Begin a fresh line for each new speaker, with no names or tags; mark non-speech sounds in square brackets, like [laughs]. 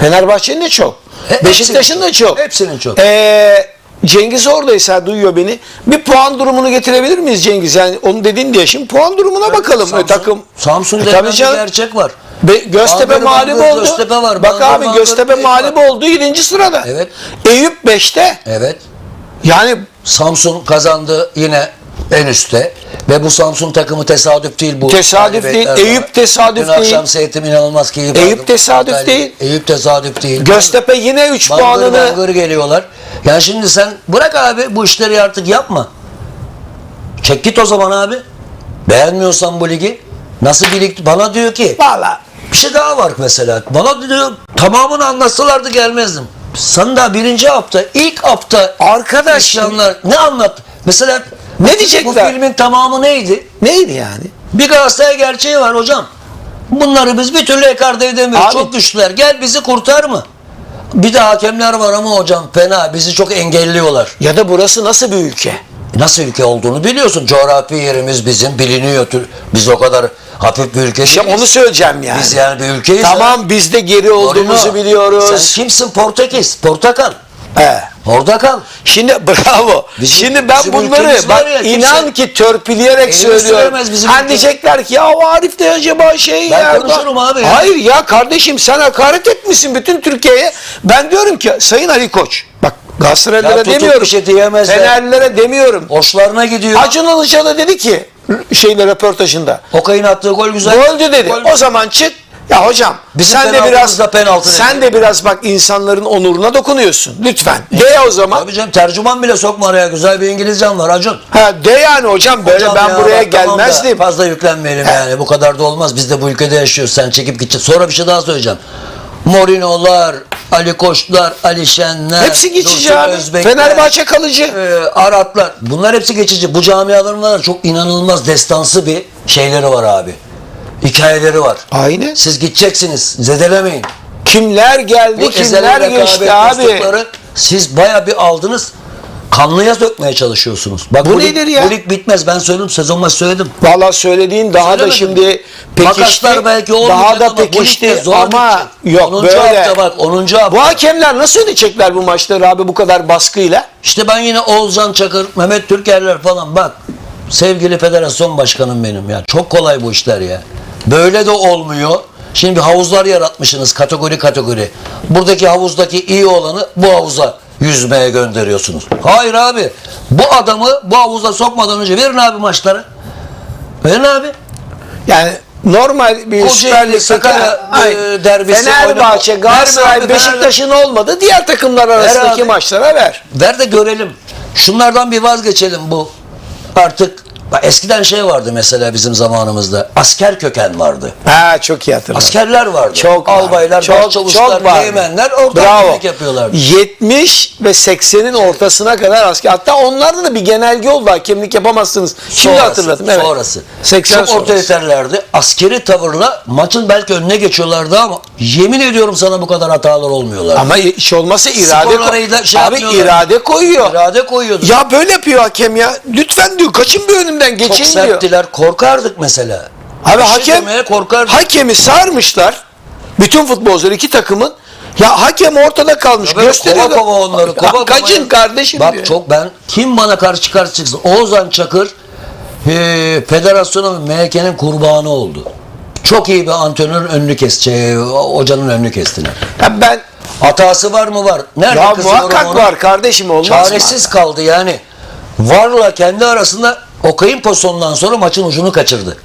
Fenerbahçe'nin de çok.
E,
Beşiktaş'ın da çok.
Hepsinin çok.
Ee, Cengiz oradaysa duyuyor beni. Bir puan durumunu getirebilir miyiz Cengiz? Yani onu dedin diye şimdi puan durumuna bakalım.
Samsun,
E, takım
Samsun
E, tabii canım.
gerçek var.
Be- Göztepe
Bangır
mağlup oldu.
Göztepe var,
Bak
bangır
abi
bangır
Göztepe mağlup
var.
oldu 7. sırada.
Evet.
Eyüp 5'te.
Evet.
Yani
Samsun kazandı yine en üstte. Ve bu Samsun takımı tesadüf değil bu.
Tesadüf değil,
galibiyetler
Eyüp
var.
tesadüf
Dün
değil.
akşam seyretim inanılmaz keyif
Eyüp
aldım.
tesadüf
Yani
değil.
Eyüp tesadüf değil.
Göztepe yine 3
Bangır
puanını
bangır geliyorlar. Yani şimdi sen bırak abi bu işleri artık yapma. Çek git o zaman abi. Beğenmiyorsan bu ligi. Nasıl bir lig? Bana diyor ki
Valla
bir şey daha var mesela. Bana diyor tamamını anlatsalardı gelmezdim. Sana da birinci hafta, ilk hafta
Arkadaş-
İsyanlar ne anlat? Mesela
Ne diyecekler?
Bu filmin tamamı neydi?
neydi yani?
Bir Galatasaray gerçeği var hocam. Bunları biz bir türlü ekarte edemiyoruz.
Abi-
Çok güçlüler. Gel bizi kurtar mı? Bir de hakemler var ama hocam fena. Bizi çok engelliyorlar.
Ya da burası nasıl bir ülke?
Nasıl ülke olduğunu biliyorsun. Coğrafi yerimiz bizim biliniyor. Biz o kadar hafif bir ülke değiliz.
onu söyleyeceğim yani.
Biz yani bir ülkeyiz.
Tamam biz de geri olduğumuzu
Torino,
biliyoruz.
Sen kimsin? Portekiz. Portakal.
He.
Orada kal.
Şimdi [laughs] bravo.
Bizim-
Şimdi ben
bizim
bunları bak
ya, kimse-
inan ki törpüleyerek söylüyorum. Hani diyecekler ki ya o Arif de acaba şey
Ben
ya.
konuşurum abi ya.
Hayır ya kardeşim sen hakaret etmişsin bütün Türkiye'ye. Ben diyorum ki Sayın Ali Koç bak Galatasaraylılara demiyorum.
şey.
Fenerlilere demiyorum.
Hoşlarına gidiyor.
Acun Ilıcalı dedi ki şeyle röportajında.
Okay'ın attığı gol güzel.
Goldü dedi.
Gol-
O zaman çık. Ya hocam
Bizim
sen de biraz
da penaltı
sen
dedi.
de biraz bak insanların onuruna dokunuyorsun. Lütfen. De o zaman.
Tabii canım tercüman bile sokma araya. Güzel bir İngilizcem var Acun.
Ha de yani hocam böyle
Hocam
ben
ya
buraya
bak tamam da
gelmezdim.
fazla yüklenmeyelim yani. Bu kadar da olmaz. Biz de bu ülkede yaşıyoruz. Sen çekip gideceksin. Sonra bir şey daha söyleyeceğim. Morino'lar, Ali Koçlar, Ali Şenler,
Hepsi geçici abi.
Özbekler,
Fenerbahçe kalıcı.
e, Araplar. Bunlar hepsi geçici. Bu camiaların var çok inanılmaz destansı bir şeyleri var abi. Hikayeleri var.
Aynen.
Siz gideceksiniz. Zedelemeyin.
Kimler geldi,
Bu
kimler geçti abi.
siz baya bir aldınız. Kanlıya dökmeye çalışıyorsunuz. Bak
Bu
lig-
nedir ya?
Bu lig bitmez. Ben söyledim. Sezon başı söyledim.
Valla söylediğin daha da
Söylemedim
şimdi
mi?
pekişti.
Makaslar belki
Daha da
ama bu
pekişti
zor
ama
bitecek.
yok
10.
böyle.
hafta bak 10. hafta.
Bu hakemler nasıl ödeyecekler bu maçları abi bu kadar baskıyla?
İşte ben yine Oğuzcan Çakır, Mehmet Türkerler falan bak. Sevgili federasyon başkanım benim ya. Çok kolay bu işler ya. Böyle de olmuyor. Şimdi havuzlar yaratmışsınız kategori kategori. Buradaki havuzdaki iyi olanı bu havuza yüzmeye gönderiyorsunuz. Hayır abi. Bu adamı bu havuza sokmadan önce verin abi maçları. Verin abi.
Yani normal bir Süper Lig'deki
Sakarya, e, derbisi
Fenerbahçe. Galatasaray, Beşiktaş'ın olmadı. Diğer takımlar arasındaki
abi.
maçlara ver.
Ver de görelim. Şunlardan bir vazgeçelim bu. Artık bak eskiden şey vardı mesela bizim zamanımızda. Asker köken vardı.
Ha çok iyi hatırladım.
Askerler vardı.
Çok.
Albaylar,
çok,
başçavuşlar,
çok
teğmenler ortak
Bravo.
birlik yapıyorlardı.
70 ve 80'in ortasına kadar asker. Hatta onlarda da bir genelge oldu. Hakemlik yapamazsınız. Şimdi
Sonrası,
hatırladım. Evet.
Sonrası.
80
Çok
sonrası.
otoriterlerdi. Askeri tavırla maçın belki önüne geçiyorlardı ama yemin ediyorum sana bu kadar hatalar olmuyorlar.
Ama iş olmasa irade
da şey
Abi irade koyuyor.
İrade koyuyordu.
Ya böyle yapıyor hakem ya. Lütfen diyor kaçın bir önümden
Çok
geçin diyor.
serttiler. Korkardık mesela.
Abi
Bir şey
hakem
demeye korkardık.
hakemi sarmışlar. Bütün futbolcular iki takımın. Ya hakem ortada kalmış.
Ya böyle
Gösteriyor.
Kova kova onları. Kova kova
Kaçın
ya.
kardeşim
Bak
diyor.
çok ben kim bana karşı karşı çıksın. Oğuzhan Çakır e, federasyonun MHK'nin kurbanı oldu. Çok iyi bir antrenörün önünü kes, şey, hocanın önünü kestiler.
Ya ben
Hatası var mı var? Nerede
ya muhakkak
ona?
var kardeşim olmaz
Çaresiz
mı?
kaldı yani. Varla kendi arasında Okay'ın pozisyonundan sonra maçın ucunu kaçırdı.